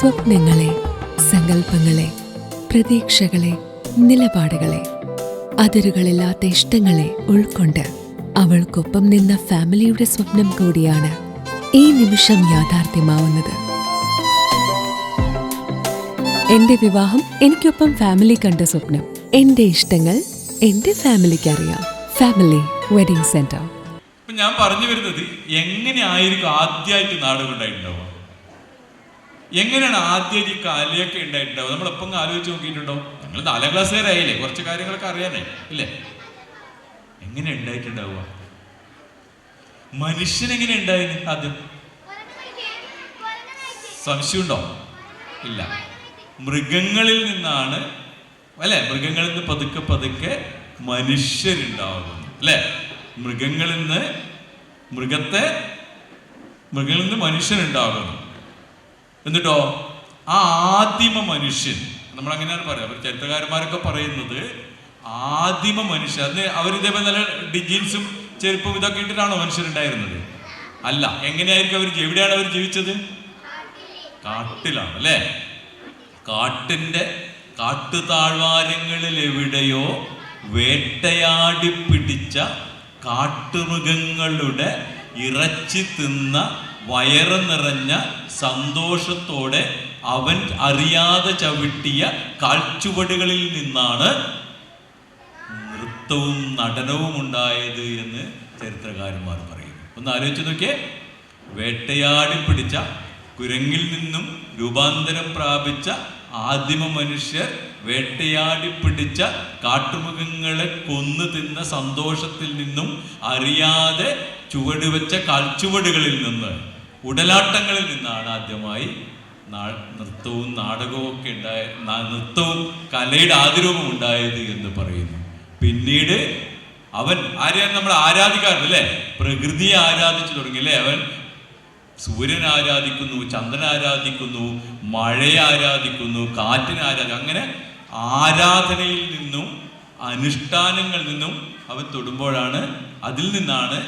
സ്വപ്നങ്ങളെ സങ്കല്പങ്ങളെ പ്രതീക്ഷകളെ നിലപാടുകളെ അതിരുകളില്ലാത്ത ഇഷ്ടങ്ങളെ ഉൾക്കൊണ്ട് അവൾക്കൊപ്പം നിന്ന ഫാമിലിയുടെ സ്വപ്നം കൂടിയാണ് ഈ നിമിഷം യാഥാർത്ഥ്യമാവുന്നത്. എന്റെ വിവാഹം എനിക്കൊപ്പം ഫാമിലി കണ്ട സ്വപ്നം. എന്റെ ഇഷ്ടങ്ങൾ എന്റെ ഫാമിലിക്ക് അറിയാം ഫാമിലി വെഡിങ് സെന്റർ. ഞാൻ പറഞ്ഞു വരുന്നത് എങ്ങനെയായിരിക്കും ആദ്യമായിട്ട് നാടകം ഉണ്ടായിട്ടുണ്ടാവുക? എങ്ങനെയാണ് ആദ്യം ഈ കലയൊക്കെ ഉണ്ടായിട്ടുണ്ടാവുക? നമ്മളെപ്പം ആലോചിച്ച് നോക്കിയിട്ടുണ്ടോ? ഞങ്ങൾ നാലാം ക്ലാസ് വരെ ആയില്ലേ കുറച്ച് കാര്യങ്ങളൊക്കെ അറിയാനേ ഇല്ലേ? എങ്ങനെ ഉണ്ടായിട്ടുണ്ടാവുക? മനുഷ്യൻ എങ്ങനെ ഉണ്ടായിരുന്നു ആദ്യം? സംശയമുണ്ടോ? ഇല്ല. മൃഗങ്ങളിൽ നിന്നാണ് അല്ലെ? മൃഗങ്ങളിൽ നിന്ന് പതുക്കെ പതുക്കെ മനുഷ്യരുണ്ടാവുന്നു അല്ലെ? മൃഗങ്ങളിൽ നിന്ന് മൃഗത്തെ മൃഗങ്ങളിൽ നിന്ന് മനുഷ്യനുണ്ടാകുന്നു എന്നിട്ടോ? ആ ആദിമ മനുഷ്യൻ നമ്മൾ അങ്ങനെയാണ് പറയാം അവർ ചരിത്രകാരന്മാരൊക്കെ പറയുന്നത് ആദിമ മനുഷ്യൻ. അന്ന് അവർ ഇതേപോലെ നല്ല ഡിജീൻസും ചെരുപ്പും ഇതൊക്കെ ഇട്ടിട്ടാണോ മനുഷ്യരുണ്ടായിരുന്നത്? അല്ല എങ്ങനെയായിരിക്കും അവർ എവിടെയാണ് അവർ ജീവിച്ചത്? കാട്ടിലാണ് അല്ലേ? കാട്ടിന്റെ കാട്ടുതാഴ്വാരങ്ങളിൽ എവിടെയോ വേട്ടയാടി പിടിച്ച കാട്ടുമൃഗങ്ങളുടെ ഇറച്ചി തിന്ന വയറ് നിറഞ്ഞ സന്തോഷത്തോടെ അവൻ അറിയാതെ ചവിട്ടിയ കാൽച്ചുവടുകളിൽ നിന്നാണ് നൃത്തവും നടനവും ഉണ്ടായത് എന്ന് ചരിത്രകാരന്മാർ പറയുന്നു. ഒന്ന് ആലോചിച്ച് നോക്കിയേ. വേട്ടയാടി പിടിച്ച കുരങ്ങിൽ നിന്നും രൂപാന്തരം പ്രാപിച്ച ആദിമ മനുഷ്യർ വേട്ടയാടി പിടിച്ച കാട്ടുമൃഗങ്ങളെ കൊന്നു തിന്ന സന്തോഷത്തിൽ നിന്നും അറിയാതെ ചുവടുവെച്ച കാൽച്ചുവടുകളിൽ നിന്ന് ഉടലാട്ടങ്ങളിൽ നിന്നാണ് ആദ്യമായി നൃത്തവും നാടകവും ഒക്കെ ഉണ്ടായ നൃത്തവും കലയുടെ ആതിരൂപം ഉണ്ടായത് എന്ന് പറയുന്നു. പിന്നീട് അവൻ ആരെയാണ് നമ്മൾ ആരാധിക്കാറുണ്ട് അല്ലേ? പ്രകൃതിയെ ആരാധിച്ചു തുടങ്ങി അല്ലേ അവൻ? സൂര്യൻ ആരാധിക്കുന്നു ചന്ദ്രൻ ആരാധിക്കുന്നു മഴയെ ആരാധിക്കുന്നു കാറ്റിനെ ആരാധിക്കും അങ്ങനെ ആരാധനയിൽ നിന്നും അനുഷ്ഠാനങ്ങളിൽ നിന്നും അവൻ തൊടുമ്പോഴാണ് അതിൽ നിന്നാണ്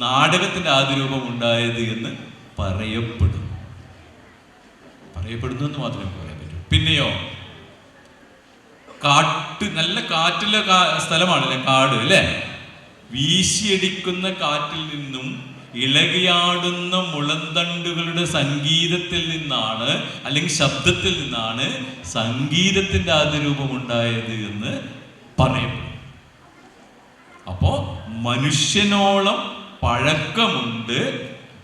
നാടകത്തിന്റെ രൂപം ഉണ്ടായത് എന്ന് പറയപ്പെടുന്നു പറയപ്പെടുന്നു എന്ന് മാത്രമേ പറയാൻ പറ്റൂ. പിന്നെയോ? കാട്ട് നല്ല കാറ്റുള്ള സ്ഥലമാണല്ലേ കാട് അല്ലേ? വീശിയടിക്കുന്ന കാറ്റിൽ നിന്നും ഇളകിയാടുന്ന മുളന്തണ്ടുകളുടെ സംഗീതത്തിൽ നിന്നാണ് അല്ലെങ്കിൽ ശബ്ദത്തിൽ നിന്നാണ് സംഗീതത്തിന്റെ ആദ്യരൂപം ഉണ്ടായത് എന്ന് പറയപ്പെടും. അപ്പോ മനുഷ്യനോളം പഴക്കമുണ്ട്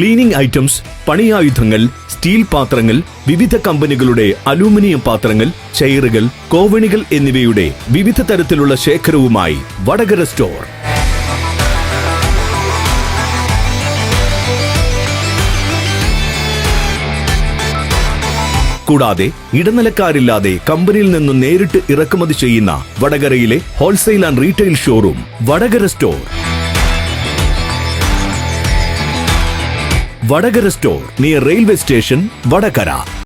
ക്ലീനിംഗ് ഐറ്റംസ് പണിയായുധങ്ങൾ സ്റ്റീൽ പാത്രങ്ങൾ വിവിധ കമ്പനികളുടെ അലൂമിനിയം പാത്രങ്ങൾ ചെയറുകൾ കോവണികൾ എന്നിവയുടെ വിവിധ തരത്തിലുള്ള ശേഖരവുമായി വടകര സ്റ്റോർ. കൂടാതെ ഇടനിലക്കാരില്ലാതെ കമ്പനിയിൽ നിന്നും നേരിട്ട് ഇറക്കുമതി ചെയ്യുന്ന വടകരയിലെ wholesale and retail showroom Vadakara store. Vadakara store near railway station Vadakara.